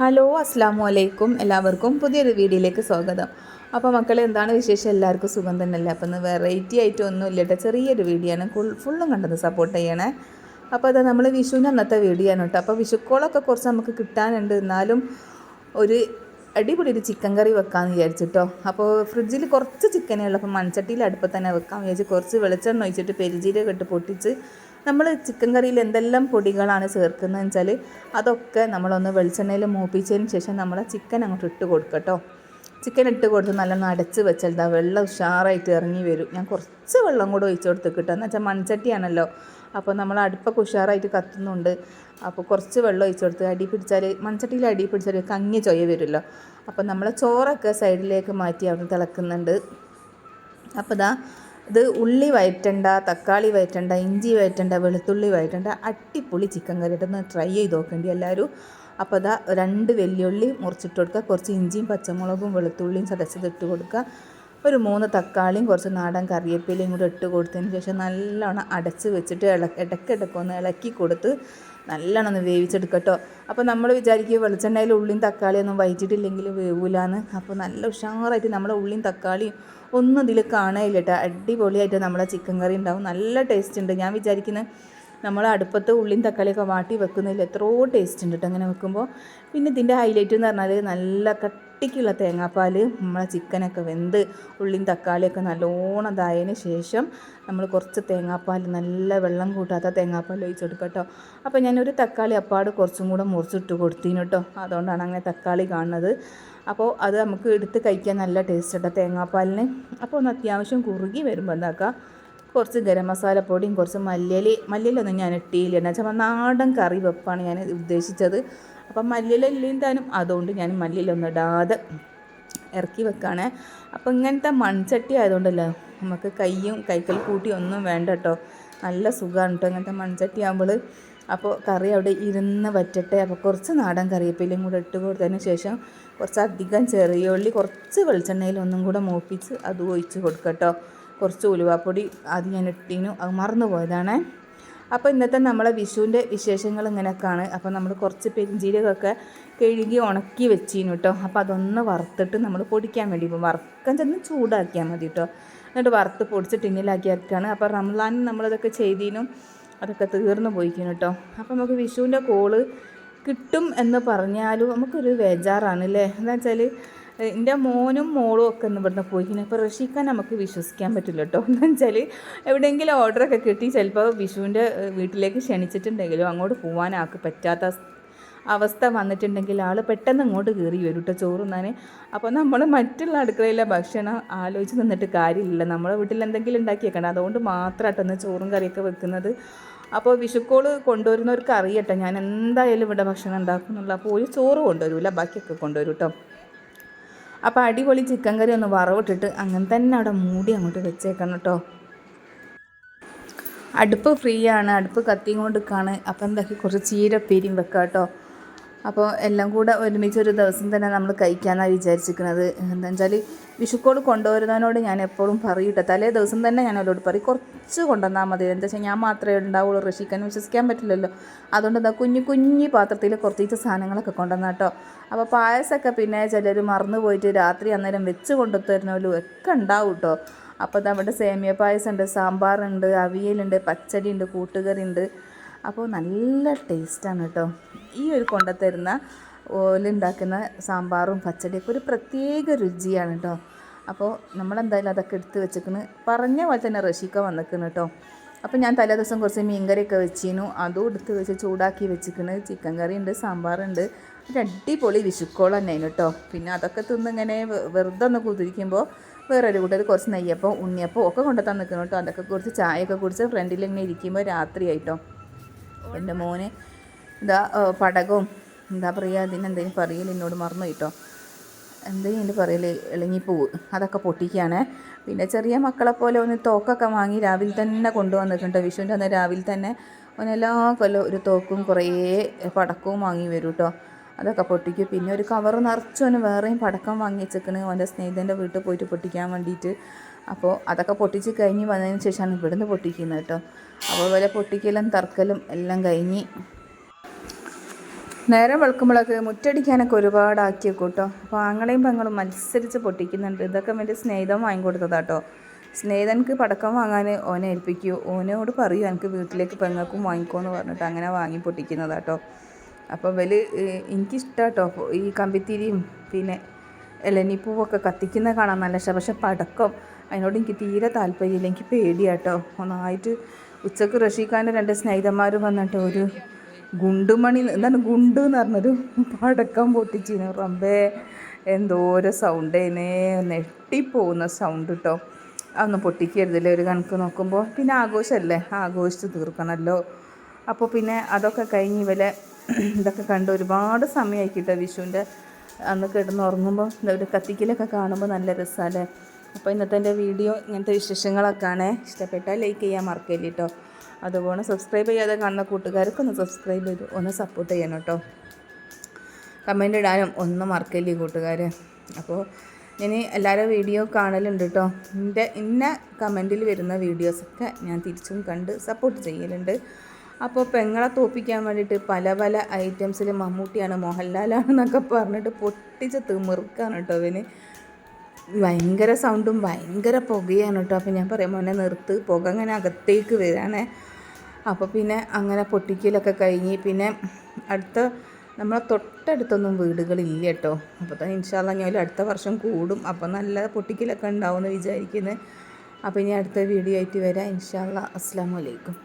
Hello അസ്സാം വലൈക്കും എല്ലാവർക്കും പുതിയൊരു വീഡിയോയിലേക്ക് സ്വാഗതം. അപ്പോൾ മക്കളെ എന്താണ് വിശേഷം? എല്ലാവർക്കും സുഖം തന്നെയല്ലേ? അപ്പോൾ ഒന്ന് വെറൈറ്റി ആയിട്ട് ഒന്നും ഇല്ല ചെറിയൊരു വീഡിയോ ആണ്. ഫുള്ളും കണ്ടത് സപ്പോർട്ട് ചെയ്യണേ. അപ്പോൾ അത് നമ്മൾ വിഷുവിന്റെ അന്നത്തെ വീഡിയോ ആണ് കേട്ടോ. അപ്പോൾ വിഷുക്കോളൊക്കെ കുറച്ച് നമുക്ക് കിട്ടാനുണ്ട്. എന്നാലും ഒരു അടിപൊളി ഒരു ചിക്കൻ കറി വെക്കാമെന്ന് വിചാരിച്ചിട്ടോ അപ്പോൾ ഫ്രിഡ്ജിൽ കുറച്ച് ചിക്കനേ ഉള്ളൂ അപ്പോൾ മൺചട്ടിയിൽ അടുപ്പത്ത് തന്നെ വെക്കാൻ വിചാരിച്ച് കുറച്ച് വെളിച്ചെണ്ണ ഒഴിച്ചിട്ട് പെരുജീരകം ഇട്ട് പൊട്ടിച്ച് നമ്മൾ ചിക്കൻ കറിയിൽ എന്തെല്ലാം പൊടികളാണ് ചേർക്കുന്നതെന്ന് വെച്ചാൽ അതൊക്കെ നമ്മളൊന്ന് വെളിച്ചെണ്ണയിൽ മൂപ്പിച്ചതിന് ശേഷം നമ്മൾ ചിക്കൻ അങ്ങോട്ട് ഇട്ട് കൊടുക്കട്ടോ ചിക്കൻ ഇട്ട് കൊടുത്ത് നല്ലോണം അടച്ച് വെച്ചാൽ ഇതാ വെള്ളം ഉഷാറായിട്ട് ഇറങ്ങി വരും. ഞാൻ കുറച്ച് വെള്ളം കൂടെ ഒഴിച്ച് കൊടുത്ത് കിട്ടുക എന്ന് വെച്ചാൽ മൺചട്ടിയാണല്ലോ. അപ്പോൾ നമ്മൾ അടുപ്പൊക്കെ ഉഷാറായിട്ട് കത്തുന്നുണ്ട്. അപ്പോൾ കുറച്ച് വെള്ളം ഒഴിച്ച് കൊടുത്ത് അടി പിടിച്ചാൽ മൺചട്ടിയിൽ അടി പിടിച്ചാൽ കങ്ങി ചൊയ വരുമല്ലോ. അപ്പോൾ നമ്മൾ ചോറൊക്കെ സൈഡിലേക്ക് മാറ്റി അവിടെ തിളക്കുന്നുണ്ട്. അപ്പോൾ ഇതാ ഇത് ഉള്ളി വയറ്റണ്ട തക്കാളി വയറ്റണ്ട ഇഞ്ചി വയറ്റണ്ട വെളുത്തുള്ളി വയറ്റണ്ട അട്ടിപ്പൊളി ചിക്കൻ കറി ഇട്ടൊന്ന് ട്രൈ ചെയ്ത് നോക്കേണ്ടി എല്ലാവരും അപ്പോൾ അതാ രണ്ട് വെല്ലുള്ളി മുറിച്ചിട്ട് കൊടുക്കുക കുറച്ച് ഇഞ്ചിയും പച്ചമുളകും വെളുത്തുള്ളിയും ചതച്ചത് ഇട്ട് കൊടുക്കുക ഒരു മൂന്ന് തക്കാളിയും കുറച്ച് നാടൻ കറിവേപ്പിലയും കൂടെ ഇട്ട് കൊടുത്തതിന് ശേഷം നല്ലോണം അടച്ച് വെച്ചിട്ട് ഇള ഇടയ്ക്കിടയ്ക്ക് ഒന്ന് ഇളക്കി കൊടുത്ത് നല്ലോണം വേവിച്ചെടുക്കട്ടോ. അപ്പോൾ നമ്മൾ വിചാരിക്കുക വെളിച്ചെണ്ണയിൽ ഉള്ളിയും തക്കാളിയൊന്നും വയറ്റിട്ടില്ലെങ്കിൽ വേവൂലാന്ന്. അപ്പോൾ നല്ല ഉഷാറായിട്ട് നമ്മളെ ഉള്ളിയും തക്കാളിയും ഒന്നും ഇതിൽ കാണുകയില്ല കേട്ടോ അടിപൊളിയായിട്ട് നമ്മളെ ചിക്കൻ കറി ഉണ്ടാവും. നല്ല ടേസ്റ്റ് ഉണ്ട്. ഞാൻ വിചാരിക്കുന്നത് നമ്മൾ അടുപ്പത്ത് ഉള്ളിയും തക്കാളിയൊക്കെ വാട്ടി വെക്കുന്നതിൽ എത്രയോ ടേസ്റ്റ് ഉണ്ട് കേട്ടോ അങ്ങനെ വെക്കുമ്പോൾ പിന്നെ ഇതിന്റെ ഹൈലൈറ്റ് എന്ന് പറഞ്ഞാൽ നല്ല കട്ടിക്കുള്ള തേങ്ങാപ്പാൽ നമ്മളെ ചിക്കനൊക്കെ വെന്ത് ഉള്ളിയും തക്കാളിയൊക്കെ നല്ലോണം ഇതായതിന് ശേഷം നമ്മൾ കുറച്ച് തേങ്ങാപ്പാൽ നല്ല വെള്ളം കൂട്ടാത്ത തേങ്ങാപ്പാൽ ഒഴിച്ച് കൊടുക്കട്ടോ അപ്പോൾ ഞാനൊരു തക്കാളി അപ്പാട് കുറച്ചും കൂടെ മുറിച്ചിട്ട് കൊടുത്തിന് കേട്ടോ അതുകൊണ്ടാണ് അങ്ങനെ തക്കാളി കാണുന്നത്. അപ്പോൾ അത് നമുക്ക് എടുത്ത് കഴിക്കാൻ നല്ല ടേസ്റ്റ് കേട്ടോ തേങ്ങാപ്പാലിന്. അപ്പോൾ ഒന്ന് അത്യാവശ്യം കുറുകി വരുമ്പോൾ എന്താക്കുക കുറച്ച് ഗരം മസാലപ്പൊടിയും കുറച്ച് മല്ലിയില. മല്ലിയിലൊന്നും ഞാൻ ഇട്ടിയില്ല എന്നു വെച്ചാൽ നാടൻ കറി വെപ്പാണ് ഞാൻ ഉദ്ദേശിച്ചത്. അപ്പം മല്ലിയില അതുകൊണ്ട് ഞാൻ മല്ലിയിലൊന്നും ഇടാതെ ഇറക്കി വെക്കുകയാണ് അപ്പോൾ ഇങ്ങനത്തെ മൺചട്ടി ആയതുകൊണ്ടല്ലോ നമുക്ക് കൈയും കൈക്കൽ കൂട്ടി ഒന്നും വേണ്ട കേട്ടോ. നല്ല സുഖമാണ് കേട്ടോ ഇങ്ങനത്തെ മൺചട്ടി ആകുമ്പോൾ അപ്പോൾ കറി അവിടെ ഇരുന്ന് വറ്റട്ടെ. അപ്പോൾ കുറച്ച് നാടൻ കറിവേപ്പിലയും കൂടെ ഇട്ട് കൊടുത്തതിന് ശേഷം കുറച്ച് അധികം ചെറിയ ഉള്ളി കുറച്ച് വെളിച്ചെണ്ണയിൽ ഒന്നും കൂടെ മൂപ്പിച്ച് അത് ഒഴിച്ച് കൊടുക്കട്ടോ കുറച്ച് ഉലുവാപ്പൊടി അത് ഞാൻ ഇട്ടീനു. അത് മറന്നു പോയതാണ്. അപ്പോൾ ഇന്നത്തെ നമ്മളെ വിഷുവിന്റെ വിശേഷങ്ങൾ ഇങ്ങനെയൊക്കെയാണ്. അപ്പോൾ നമ്മൾ കുറച്ച് പെരിഞ്ചീരകമൊക്കെ കഴുകി ഉണക്കി വെച്ചിരുന്നു കേട്ടോ അപ്പോൾ അതൊന്ന് വറുത്തിട്ട് നമ്മൾ പൊടിക്കാൻ വേണ്ടി വറുക്കാൻ ചെന്ന് ചൂടാക്കിയാൽ മതി കേട്ടോ എന്നിട്ട് വറുത്ത് പൊടിച്ച് ടിന്നിലാക്കി വെക്കുകയാണ് അപ്പോൾ റംലാൻ നമ്മളതൊക്കെ ചെയ്തിനും. അതൊക്കെ തീർന്നു പോയിക്കുന്നു കേട്ടോ അപ്പോൾ നമുക്ക് വിഷുവിന്റെ കോൾ കിട്ടും എന്ന് പറഞ്ഞാലും നമുക്കൊരു ബേജാറാണ് അല്ലേ എന്താ വെച്ചാൽ എന്റെ മോനും മോളും ഒക്കെ ഒന്ന് ഇവിടുന്ന് പോയിക്കുന്നത് ഇപ്പോൾ ഋഷിക്കാൻ നമുക്ക് വിശ്വസിക്കാൻ പറ്റില്ല കേട്ടോ എന്താ വെച്ചാൽ എവിടെയെങ്കിലും ഓർഡറൊക്കെ കിട്ടി ചിലപ്പോൾ വിഷുവിന്റെ വീട്ടിലേക്ക് ക്ഷണിച്ചിട്ടുണ്ടെങ്കിലും അങ്ങോട്ട് പോകാൻ ആൾക്ക് പറ്റാത്ത അവസ്ഥ വന്നിട്ടുണ്ടെങ്കിൽ ആൾ പെട്ടെന്ന് ഇങ്ങോട്ട് കയറി വരും കേട്ടോ ചോറുന്നാൻ അപ്പോൾ നമ്മൾ മറ്റുള്ള അടുക്കളയിലെ ഭക്ഷണം ആലോചിച്ച് നിന്നിട്ട് കാര്യമില്ല നമ്മളെ വീട്ടിൽ എന്തെങ്കിലും ഉണ്ടാക്കി വെക്കണം അതുകൊണ്ട് മാത്രമായിട്ടൊന്ന് ചോറും കറിയൊക്കെ വെക്കുന്നത്. അപ്പോൾ വിഷുക്കോൾ കൊണ്ടുവരുന്നവർക്ക് അറിയട്ടെ ഞാൻ എന്തായാലും ഇവിടെ ഭക്ഷണം ഉണ്ടാക്കുന്നുള്ള. അപ്പോൾ ഒരു ചോറ് കൊണ്ടുവരില്ല ബാക്കിയൊക്കെ കൊണ്ടുവരും കേട്ടോ അപ്പോൾ അടിപൊളി ചിക്കൻ കറി ഒന്ന് വറവിട്ടിട്ട് അങ്ങനെ തന്നെ അവിടെ മൂടി അങ്ങോട്ട് വെച്ചേക്കണം കേട്ടോ. അടുപ്പ് ഫ്രീ ആണ് അടുപ്പ് കത്തിയും കൊണ്ട് കാണുക അപ്പോൾ എന്താക്കി കുറച്ച് ചീരപ്പേരിയും വെക്കാം കേട്ടോ അപ്പോൾ എല്ലാം കൂടെ ഒരുമിച്ച് ഒരു ദിവസം തന്നെ നമ്മൾ കഴിക്കാമെന്നാണ് വിചാരിച്ചിരിക്കുന്നത് എന്താ വെച്ചാൽ വിഷുക്കോട് കൊണ്ടുവരുന്നതിനോട് ഞാൻ എപ്പോഴും പറയൂട്ടെ. തലേ ദിവസം തന്നെ ഞാൻ അവരോട് പറയും കുറച്ച് കൊണ്ടുവന്നാൽ മതി. എന്താ വെച്ചാൽ ഞാൻ മാത്രമേ ഉണ്ടാവുള്ളൂ. റഷിക്കാൻ വിശ്വസിക്കാൻ പറ്റില്ലല്ലോ. അതുകൊണ്ട് എന്താ കുഞ്ഞു കുഞ്ഞു പാത്രത്തിൽ കുറച്ച് സാധനങ്ങളൊക്കെ കൊണ്ടുവന്ന കേട്ടോ അപ്പോൾ പായസമൊക്കെ പിന്നെ ചിലർ മറന്നു പോയിട്ട് രാത്രി അന്നേരം വെച്ച് കൊണ്ടു തരുന്നവരും ഒക്കെ ഉണ്ടാവും കേട്ടോ അപ്പോൾ നമ്മുടെ സേമിയ പായസം ഉണ്ട് സാമ്പാറുണ്ട് അവിയലുണ്ട് പച്ചടി ഉണ്ട് കൂട്ടുകറി ഉണ്ട് അപ്പോൾ നല്ല ടേസ്റ്റാണ് കേട്ടോ. ഈ ഒരു കൊണ്ടുത്തരുന്ന ഓലുണ്ടാക്കുന്ന സാമ്പാറും പച്ചടിയൊക്കെ ഒരു പ്രത്യേക രുചിയാണ് കേട്ടോ. അപ്പോൾ നമ്മളെന്തായാലും അതൊക്കെ എടുത്ത് വെച്ചിക്കണ്. പറഞ്ഞ പോലെ തന്നെ റഷീക്ക വന്നിക്കുന്നു കേട്ടോ. അപ്പോൾ ഞാൻ തലേ ദിവസം കുറച്ച് മീൻകറിയൊക്കെ വെച്ചിരുന്നു. അതും എടുത്ത് വെച്ച് ചൂടാക്കി വെച്ചിക്കണ്. ചിക്കൻ കറി ഉണ്ട് സാമ്പാറുണ്ട് ഒരു അടിപൊളി വിഷുക്കോളം തന്നെയാണ് കേട്ടോ. പിന്നെ അതൊക്കെ തിന്നിങ്ങനെ വെറുതെ ഒന്ന് കുതിരിക്കുമ്പോൾ വേറൊരു കൂട്ടർ കുറച്ച് നെയ്യപ്പം ഉണ്ണിയപ്പം ഒക്കെ കൊണ്ടു നിൽക്കുന്നു കേട്ടോ. അതൊക്കെ കുറിച്ച് ചായയൊക്കെ കുടിച്ച് ഫ്രണ്ടിൽ ഇങ്ങനെ ഇരിക്കുമ്പോൾ രാത്രിയായിട്ടോ എന്റെ മോനെ എന്താ പടകവും എന്താ പറയുക അതിനെന്തെങ്കിലും പറയൽ എന്നോട് മറന്നു കേട്ടോ എന്തെങ്കിലും എന്റെ പറയൽ ഇളങ്ങിപ്പോവ് അതൊക്കെ പൊട്ടിക്കുകയാണ് പിന്നെ ചെറിയ മക്കളെ പോലെ ഒന്ന് തോക്കൊക്കെ വാങ്ങി രാവിലെ തന്നെ കൊണ്ടുവന്നിട്ടുണ്ട്. വിഷുവിന്റെ അന്ന് രാവിലെ തന്നെ ഓനെല്ലാ കൊല്ലം ഒരു തോക്കും കുറേ പടക്കവും വാങ്ങി വരും കേട്ടോ അതൊക്കെ പൊട്ടിക്കും. പിന്നെ ഒരു കവർ നിറച്ചോന് വേറെയും പടക്കം വാങ്ങി വെച്ചേക്കണ്. അവന്റെ സ്നേഹിതന്റെ വീട്ടിൽ പോയിട്ട് പൊട്ടിക്കാൻ വേണ്ടിയിട്ട്. അപ്പോൾ അതൊക്കെ പൊട്ടിച്ച് കഴിഞ്ഞ് വന്നതിന് ശേഷമാണ് ഇവിടുന്ന് പൊട്ടിക്കുന്നത് കേട്ടോ. അപ്പോൾ പൊട്ടിക്കലും തർക്കലും എല്ലാം കഴിഞ്ഞ് നേരെ വെളുക്കുമ്പോഴൊക്കെ മുറ്റടിക്കാനൊക്കെ ഒരുപാട് ആക്കി വെക്കും കേട്ടോ. അപ്പോൾ ആങ്ങളെയും പെങ്ങളും മത്സരിച്ച് പൊട്ടിക്കുന്നുണ്ട്. ഇതൊക്കെ എന്റെ സ്നേഹിതം വാങ്ങിക്കൊടുത്തതാട്ടോ സ്നേഹിതനക്ക് പടക്കം വാങ്ങാൻ ഓനെ ഏൽപ്പിക്കൂ. ഓനോട് പറയൂ എനിക്ക് വീട്ടിലേക്ക് പെങ്ങൾക്കും വാങ്ങിക്കോന്ന് പറഞ്ഞിട്ട് അങ്ങനെ വാങ്ങി പൊട്ടിക്കുന്നതാട്ടോ അപ്പോൾ വലിയ എനിക്കിഷ്ടം കേട്ടോ. ഈ കമ്പിത്തിരിയും പിന്നെ ഇളനിപ്പൂവൊക്കെ കത്തിക്കുന്ന കാണാൻ നല്ല ഇഷ്ടം. പക്ഷെ പടക്കം അതിനോട് എനിക്ക് തീരെ താല്പര്യമില്ല. എനിക്ക് പേടിയാട്ടോ. ഒന്നായിട്ട് ഉച്ചയ്ക്ക് റഷീഖാന്റെ രണ്ട് സ്നേഹിതന്മാർ വന്നിട്ട് ഒരു ഗുണ്ടുമണി എന്താണ് ഗുണ്ട് എന്ന് പറഞ്ഞൊരു പടക്കം പൊട്ടിച്ചിരുന്നു. റബ്ബേ എന്തോരോ സൗണ്ടേനേ നെട്ടിപ്പോകുന്ന സൗണ്ട് കേട്ടോ അതൊന്നും പൊട്ടിക്കരുതല്ലേ ഒരു കണക്ക് നോക്കുമ്പോൾ. പിന്നെ ആഘോഷമല്ലേ ആഘോഷിച്ച് തീർക്കണമല്ലോ അപ്പോൾ പിന്നെ അതൊക്കെ കഴിഞ്ഞ് ഇവലെ ഇതൊക്കെ കണ്ട് ഒരുപാട് സമയമായി കിട്ടുക വിഷുവിന്റെ അന്ന് കിടന്ന് ഉറങ്ങുമ്പോൾ ഒരു കത്തിക്കലൊക്കെ കാണുമ്പോൾ നല്ല രസമല്ലേ അപ്പോൾ ഇന്നത്തെ എന്റെ വീഡിയോ ഇങ്ങനത്തെ വിശേഷങ്ങളൊക്കെയാണ്. ഇഷ്ടപ്പെട്ടാൽ ലൈക്ക് ചെയ്യാൻ മറക്കില്ല കേട്ടോ അതുപോലെ സബ്സ്ക്രൈബ് ചെയ്യാതെ കാണുന്ന കൂട്ടുകാർക്ക് ഒന്ന് സബ്സ്ക്രൈബ് ചെയ്ത് ഒന്ന് സപ്പോർട്ട് ചെയ്യണം കേട്ടോ. കമന്റ് ഇടാനും ഒന്നും മറക്കില്ല കൂട്ടുകാർ അപ്പോൾ ഇനി എല്ലാവരും വീഡിയോ കാണലുണ്ട് കേട്ടോ. എന്റെ ഇന്ന കമന്റിൽ വരുന്ന വീഡിയോസൊക്കെ ഞാൻ തിരിച്ചും കണ്ട് സപ്പോർട്ട് ചെയ്യലുണ്ട്. അപ്പോൾ പെങ്ങളെ തോപ്പിക്കാൻ വേണ്ടിയിട്ട് പല പല ഐറ്റംസിൽ മമ്മൂട്ടിയാണ് മോഹൻലാലാണെന്നൊക്കെ പറഞ്ഞിട്ട് പൊട്ടിച്ച് തിമിർക്കാണ് കേട്ടോ അവന് ഭയങ്കര സൗണ്ടും ഭയങ്കര പുകയാണ് കേട്ടോ. അപ്പോൾ ഞാൻ പറയാം മോനെ നിർത്ത് പുക അങ്ങനെ അകത്തേക്ക് വരാണേ. അപ്പോൾ പിന്നെ അങ്ങനെ പൊട്ടിക്കലൊക്കെ കഴിഞ്ഞ് പിന്നെ അടുത്ത നമ്മളെ തൊട്ടടുത്തൊന്നും വീടുകളില്ല കേട്ടോ. അപ്പോൾ തന്നെ ഇൻഷാല്ല ഞാൻ അടുത്ത വർഷം കൂടും. അപ്പോൾ നല്ല പൊട്ടിക്കലൊക്കെ ഉണ്ടാവുമെന്ന് വിചാരിക്കുന്നത് അപ്പോൾ ഇനി അടുത്ത വീഡിയോ ആയിട്ട് വരാം. ഇൻഷാല്ല അസ്സാം വലൈക്കും